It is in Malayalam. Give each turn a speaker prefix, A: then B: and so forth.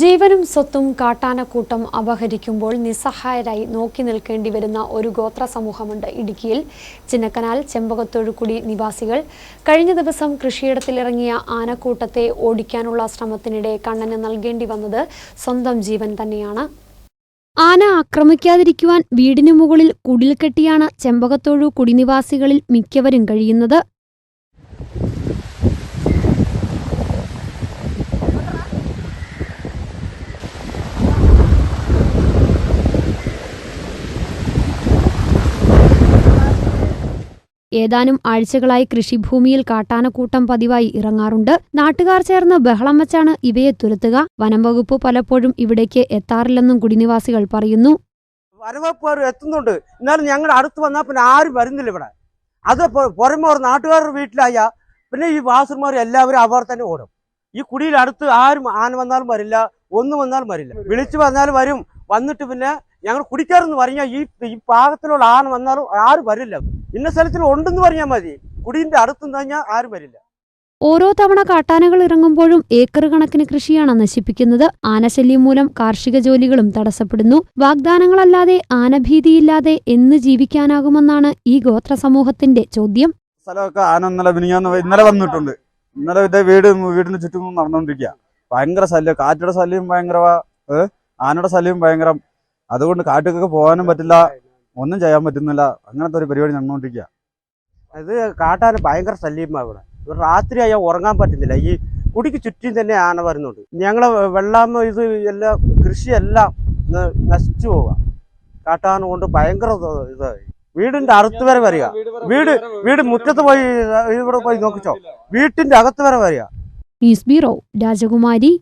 A: ജീവനും സ്വത്തും കാട്ടാനക്കൂട്ടം അപഹരിക്കുമ്പോൾ നിസ്സഹായരായി നോക്കി നിൽക്കേണ്ടി വരുന്ന ഒരു ഗോത്ര സമൂഹമുണ്ട് ഇടുക്കിയിൽ. ചിന്നക്കനാൽ ചെമ്പകത്തൊഴുക്കുടി നിവാസികൾ കഴിഞ്ഞ ദിവസം കൃഷിയിടത്തിലിറങ്ങിയ ആനക്കൂട്ടത്തെ ഓടിക്കാനുള്ള ശ്രമത്തിനിടെ കണ്ണന് നൽകേണ്ടി വന്നത് സ്വന്തം ജീവൻ തന്നെയാണ്. ആന ആക്രമിക്കാതിരിക്കുവാൻ വീടിനു മുകളിൽ കുടിൽ കെട്ടിയാണ് ചെമ്പകത്തൊഴു കുടിനിവാസികളിൽ മിക്കവരും കഴിയുന്നത്. ഏതാനും ആഴ്ചകളായി കൃഷിഭൂമിയിൽ കാട്ടാനക്കൂട്ടം പതിവായി ഇറങ്ങാറുണ്ട്. നാട്ടുകാർ ചേർന്ന് ബഹളം വച്ചാണ് ഇവയെ തുരത്തുക. വനം വകുപ്പ് പലപ്പോഴും ഇവിടേക്ക് എത്താറില്ലെന്നും കുടിനിവാസികൾ പറയുന്നു.
B: വനവകുപ്പുകാർ എത്തുന്നുണ്ട്. എന്നാലും ഞങ്ങൾ അടുത്ത് വന്നാൽ പിന്നെ ആരും വരുന്നില്ല ഇവിടെ. അത് പുറമെ ഒരു നാട്ടുകാരുടെ വീട്ടിലായ പിന്നെ ഈ വാസുമാർ എല്ലാവരും അവർ തന്നെ ഓടും. ഈ കുടിയിൽ അടുത്ത് ആരും ആന വന്നാലും വരില്ല ഒന്നും വന്നാലും വരില്ല. വിളിച്ചു വന്നാലും വരും. വന്നിട്ട് പിന്നെ ഞങ്ങൾ കുടിക്കാറെന്ന് പറഞ്ഞാൽ ഈ ഈ പാകത്തിലുള്ള ആന വന്നാലും ആരും വരില്ല. ഇന്ന സ്ഥലത്തിൽ ഉണ്ടെന്ന് പറഞ്ഞാൽ മതി. കുടീന്റെ അടുത്ത് കഴിഞ്ഞാൽ ആരും വരില്ല.
A: ഓരോ തവണ കാട്ടാനകൾ ഇറങ്ങുമ്പോഴും ഏക്കർ കണക്കിന് കൃഷിയാണ് നശിപ്പിക്കുന്നത്. ആനശല്യം മൂലം കാർഷിക ജോലികളും തടസ്സപ്പെടുന്നു. വാഗ്ദാനങ്ങളല്ലാതെ ആനഭീതിയില്ലാതെ എന്ന് ജീവിക്കാനാകുമെന്നാണ് ഈ ഗോത്ര സമൂഹത്തിന്റെ ചോദ്യം.
C: സ്ഥലമൊക്കെ ആന ഇന്നലെ ഇന്നലെ വന്നിട്ടുണ്ട്. ഇന്നലെ ഇതേ വീട് വീടിന് ചുറ്റും നടന്നുകൊണ്ടിരിക്കുക ഭയങ്കര ശല്യം. കാറ്റുടെ ശല്യം ഭയങ്കര ആനയുടെ ശല്യം ഭയങ്കരം. അതുകൊണ്ട് കാട്ടിലൊക്കെ പോകാനും പറ്റില്ല. ഒന്നും ചെയ്യാൻ പറ്റുന്നില്ല. അങ്ങനത്തെ ഒരു പരിപാടി നടന്നുകൊണ്ടിരിക്കുക
B: അത് കാട്ടാൻ ഭയങ്കര ശല്യമാണ് ഇവിടെ. ഇവിടെ രാത്രിയായാൽ ഉറങ്ങാൻ പറ്റുന്നില്ല. ഈ കുടിക്ക് ചുറ്റും തന്നെ ആന വരുന്നുണ്ട്. ഞങ്ങളെ വെള്ളം ഇത് എല്ലാം കൃഷിയെല്ലാം നശിച്ചു പോവുക കാട്ടാന കൊണ്ട് ഭയങ്കര ഇത് ഇതായി വീടിന്റെ അടുത്ത് വരെ വരിക. വീട് വീട് മുറ്റത്ത് പോയി ഇവിടെ പോയി നോക്കിച്ചോ. വീട്ടിന്റെ അകത്ത് വരെ വരിക.
A: ന്യൂസ് ബ്യൂറോ രാജകുമാരി